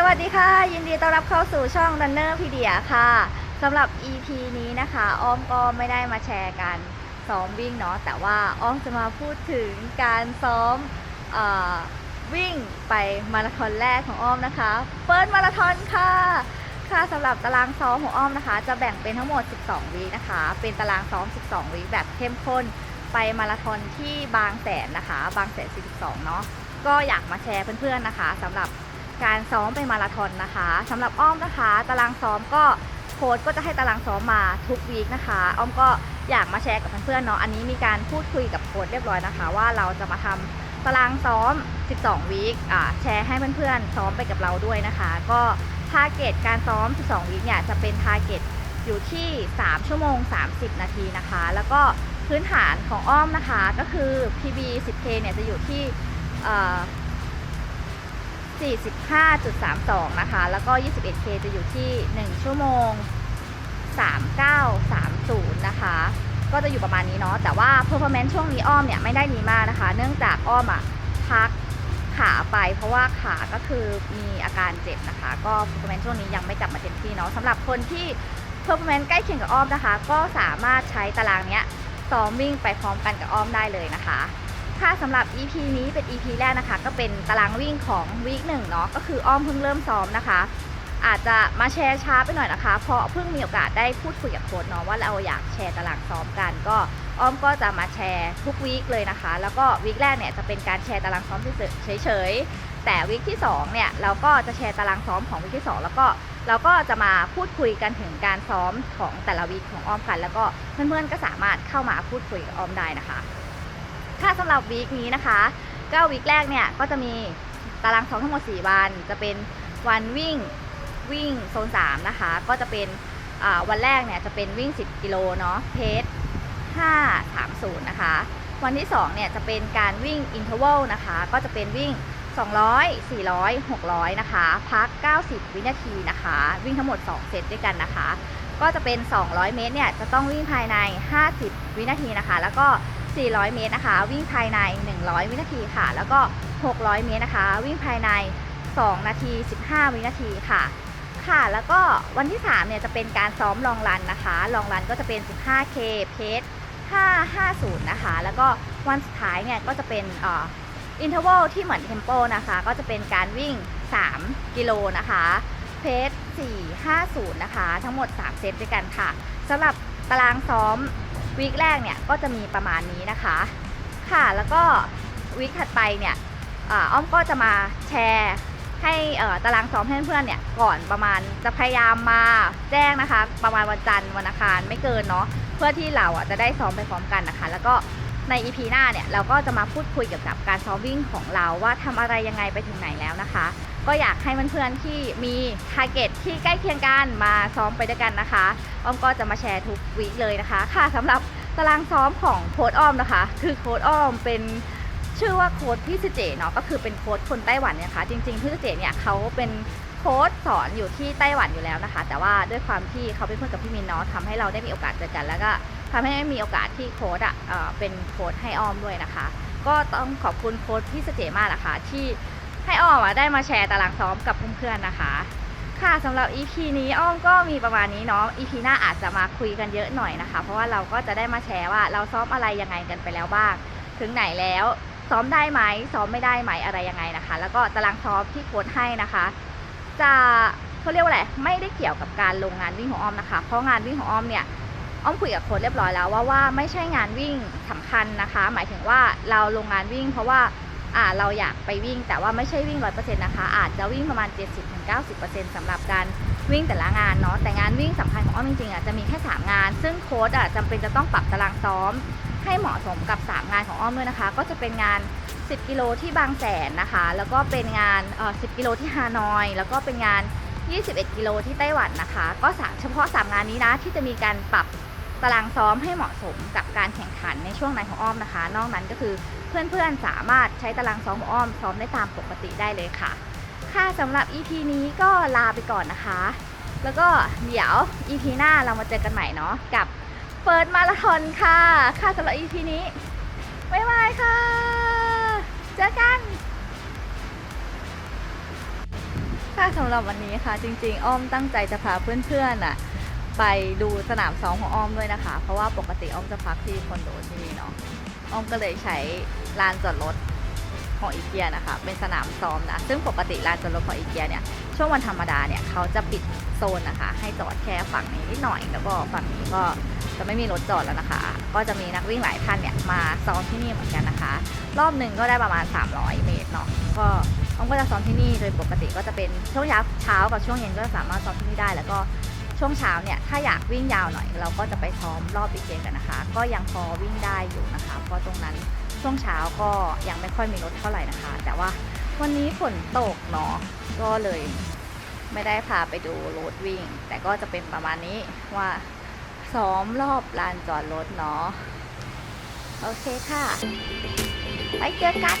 สวัสดีค่ะ ยินดีต้อนรับเข้าสู่ช่อง Runner p e d i a ค่ะสำหรับ EP นี้นะคะ อ้อมก็ไม่ได้มาแชร์การซ้อมวิ่งเนาะแต่ว่าอ้อมจะมาพูดถึงการซ้อมอวิ่งไปมาราธอนแรกของอ้อมนะคะเฟิร์สมาราธอนค่ะค่ะสำหรับตารางซ้อมของอ้อมนะคะ จะแบ่งเป็นทั้งหมด 12 วีนะคะ เป็นตารางซ้อม 12 วีแบบเข้มข้นไปมาราธอนที่บางแสนนะคะ บางแสน 42 เนาะก็อยากมาแชร์เพื่อนๆนะคะสำหรับ การซ้อมเป็นมาราธอนนะคะสำหรับอ้อมนะคะ ตารางซ้อมก็โค้ชก็จะให้ตารางซ้อมมาทุกวีคนะคะ อ้อมก็อยากมาแชร์กับเพื่อนๆเนาะอันนี้มีการพูดคุยกับโค้ชเรียบร้อยนะคะ ว่าเราจะมาทำตารางซ้อม 12 วีคอ่าแชร์ให้เพื่อนๆซ้อมไปกับเราด้วยนะคะ ก็ทาร์เก็ตการซ้อม 12 วีคเนี่ยจะเป็นทาร์เก็ตอยู่ที่ 3 ชั่วโมง 30 นาทีนะคะ แล้วก็พื้นฐานของอ้อมนะคะก็คือ PB 10K เนี่ยจะอยู่ที่ 45.32 นะคะ แล้วก็ 21K จะอยู่ที่ 1 ชั่วโมง 3930 นะคะ ก็จะอยู่ประมาณนี้เนาะ แต่ว่า performance ช่วงนี้อ้อมเนี่ยไม่ได้ดีมากนะคะ เนื่องจากอ้อมอะพักขาไป เพราะว่าขาก็คือมีอาการเจ็บนะคะ ก็ performance ช่วงนี้ยังไม่กลับมาเต็มที่เนาะสำหรับคนที่ performance ใกล้เคียงกับอ้อมนะคะ ก็สามารถใช้ตารางเนี้ยซ้อมวิ่งไปพร้อมกันกับอ้อมได้เลยนะคะ ค่ะสำหรับ EP นี้เป็น EP แรกนะคะ ก็เป็นตารางวิ่งของวีคหนึ่งเนาะก็คืออ้อมเพิ่งเริ่มซ้อมนะคะ อาจจะมาแชร์ช้าไปหน่อยนะคะ เพราะเพิ่งมีโอกาสได้พูดคุยกับโค้ชเนาะว่าเราอยากแชร์ตารางซ้อมกัน ก็อ้อมก็จะมาแชร์ทุกวีคเลยนะคะ แล้วก็วีคแรกเนี่ยจะเป็นการแชร์ตารางซ้อมเฉยๆแต่วีคที่2เนี่ยเราก็จะแชร์ตารางซ้อมของวีคที่ 2 แล้วก็เราก็จะมาพูดคุยกันถึงการซ้อมของแต่ละวีคของอ้อมกัน แล้วก็เพื่อนๆก็สามารถเข้ามาพูดคุยกับอ้อมได้นะคะ ค่ะสำหรับวีคนี้นะคะก็วีคแรกเนี่ยก็จะมีตารางซ้อมทั้งหมด 4 วัน จะเป็นวันวิ่งวิ่งโซน 3 นะคะ ก็จะเป็นวันแรกเนี่ยจะเป็นวิ่ง 10 กิโลเนาะเพจ530 นะคะ วันที่ 2 เนี่ยจะเป็นการวิ่งอินเทอร์วลนะคะ ก็จะเป็นวิ่ง 200 400 600 นะคะ พัก 90 วินาทีนะคะ วิ่งทั้งหมด 2 เซตด้วยกันนะคะ ก็จะเป็น 200 เมตรเนี่ยจะต้องวิ่งภายใน 50 วินาทีนะคะ แล้วก็ 400 เมตรนะคะ วิ่งภายใน 100 วินาทีค่ะ แล้วก็ 600 เมตรนะคะ วิ่งภายใน 2 นาที 15 วินาทีค่ะ ค่ะ แล้วก็วันที่ 3 เนี่ยจะเป็นการซ้อมลองรันนะคะ ลองรันก็จะเป็น 15K เพจ550 นะคะ แล้วก็วันสุดท้ายเนี่ยก็จะเป็นอ่ออินเทอร์วัลที่เหมือนเทมโปนะคะ ก็จะเป็นการวิ่ง 3 กิโลนะคะเพจ450 นะคะ ทั้งหมด 3 เซตด้วยกันค่ะสำหรับตารางซ้อม วีคแรกเนี่ยก็จะมีประมาณนี้นะคะ ค่ะแล้วก็วีคถัดไปเนี่ยอ้อมก็จะมาแชร์ให้ตารางซ้อมให้เพื่อนๆเนี่ยก่อนประมาณจะพยายามมาแจ้งนะคะ ประมาณวันจันทร์วันอังคารไม่เกินเนาะเพื่อที่เราอะจะได้ซ้อมไปพร้อมกันนะคะ แล้วก็ ใน EP หน้าเนี่ยเราก็จะมาพูดคุยเกี่ยวกับการซ้อมวิ่งของเราว่าทำอะไรยังไงไปถึงไหนแล้วนะคะ ก็อยากให้เพื่อนๆที่มีทาร์เก็ตที่ใกล้เคียงกันมาซ้อมไปด้วยกันนะคะ อ้อมก็จะมาแชร์ทุกวีคเลยนะคะ ค่ะสำหรับตารางซ้อมของโค้ดอ้อมนะคะ คือโค้ดอ้อมเป็นชื่อว่าโค้ดพี่สเจเนาะก็คือเป็นโค้ดคนไต้หวันเนี่ยค่ะจริงๆพี่สเจเนี่ยเขาเป็นโค้ดสอนอยู่ที่ไต้หวันอยู่แล้วนะคะ แต่ว่าด้วยความที่เขาเป็นเพื่อนกับพี่มินเนาะทำให้เราได้มีโอกาสเจอกันแล้วก็ ทำให้มีโอกาสที่โค้ดอะเป็นโค้ดให้อ้อมด้วยนะคะ ก็ต้องขอบคุณโค้ดพี่สเจมากนะคะ ที่ให้อ้อมได้มาแชร์ตารางซ้อมกับเพื่อนๆนะคะ ค่ะสำหรับ EP นี้อ้อมก็มีประมาณนี้เนาะ EP หน้าอาจจะมาคุยกันเยอะหน่อยนะคะ เพราะว่าเราก็จะได้มาแชร์ว่าเราซ้อมอะไรยังไงกันไปแล้วบ้าง ถึงไหนแล้วซ้อมได้ไหมซ้อมไม่ได้ไหมอะไรยังไงนะคะ แล้วก็ตารางซ้อมที่โค้ดให้นะคะ จะเขาเรียกว่าอะไรไม่ได้เกี่ยวกับการลงงานวิ่งของอ้อมนะคะ เพราะงานวิ่งของอ้อมเนี่ย อ้อมคุยกับโค้ดเรียบร้อยแล้วว่าว่าไม่ใช่งานวิ่งสำคัญนะคะ หมายถึงว่าเราลงงานวิ่ง เพราะว่าอ่าเราอยากไปวิ่ง แต่ว่าไม่ใช่วิ่งร้อยเปอร์เซ็นต์นะคะ อาจจะวิ่งประมาณ 70-90%สำหรับการวิ่งแต่ละงานเนาะแต่งานวิ่งสำคัญของอ้อมจริงๆอะจะมีแค่ 3 งาน ซึ่งโค้ดอะจำเป็นจะต้องปรับตารางซ้อม ให้เหมาะสมกับ 3 งานของอ้อมด้วยนะคะ ก็จะเป็นงาน 10 กิโลที่บางแสนนะคะ แล้วก็เป็นงานเอ่อ10 กิโลที่ฮานอย แล้วก็เป็นงาน 21 กิโลที่ไต้หวันนะคะ ก็สามเฉพาะ 3 งานนี้นะที่จะมีการปรับ ตารางซ้อมให้เหมาะสมกับการแข่งขันในช่วงไหนของอ้อมนะคะ นอกนั้นก็คือเพื่อนๆสามารถใช้ตารางซ้อมของอ้อมซ้อมได้ตามปกติได้เลยค่ะ ค่ะสำหรับ EP นี้ก็ลาไปก่อนนะคะ แล้วก็เดี๋ยว EP หน้าเรามาเจอกันใหม่เนาะกับเฟิร์สมาราธอนค่ะ ค่ะสำหรับ EP นี้บ๊ายบายค่ะ เจอกันค่ะสำหรับวันนี้ค่ะ จริงๆ อ้อมตั้งใจจะพาเพื่อนๆน่ะ ไปดูสนามซ้อมของอ้อมด้วยนะคะ เพราะว่าปกติอ้อมจะพักที่คอนโดที่นี่เนาะอ้อมก็เลยใช้ลานจอดรถของอีเกียนะคะ เป็นสนามซ้อมนะ ซึ่งปกติลานจอดรถของอีเกียเนี่ย ช่วงวันธรรมดาเนี่ยเขาจะปิดโซนนะคะ ให้จอดแค่ฝั่งนี้นิดหน่อย แล้วก็ฝั่งนี้ก็จะไม่มีรถจอดแล้วนะคะ ก็จะมีนักวิ่งหลายท่านเนี่ยมาซ้อมที่นี่เหมือนกันนะคะ รอบหนึ่งก็ได้ประมาณ 300 เมตรเนาะ ก็อ้อมก็จะซ้อมที่นี่โดยปกติก็จะเป็นช่วงเช้าเช้ากับช่วงเย็นก็สามารถซ้อมที่นี่ได้ แล้วก็ ช่วงเช้าเนี่ยถ้าอยากวิ่งยาวหน่อย เราก็จะไปซ้อมรอบอีกเกมกันนะคะ ก็ยังพอวิ่งได้อยู่นะคะ เพราะตรงนั้นช่วงเช้าก็ยังไม่ค่อยมีรถเท่าไหร่นะคะ แต่ว่าวันนี้ฝนตกเนาะก็เลยไม่ได้พาไปดูรถวิ่ง แต่ก็จะเป็นประมาณนี้ว่าซ้อมรอบลานจอดรถเนาะโอเคค่ะ ไปเจอกัน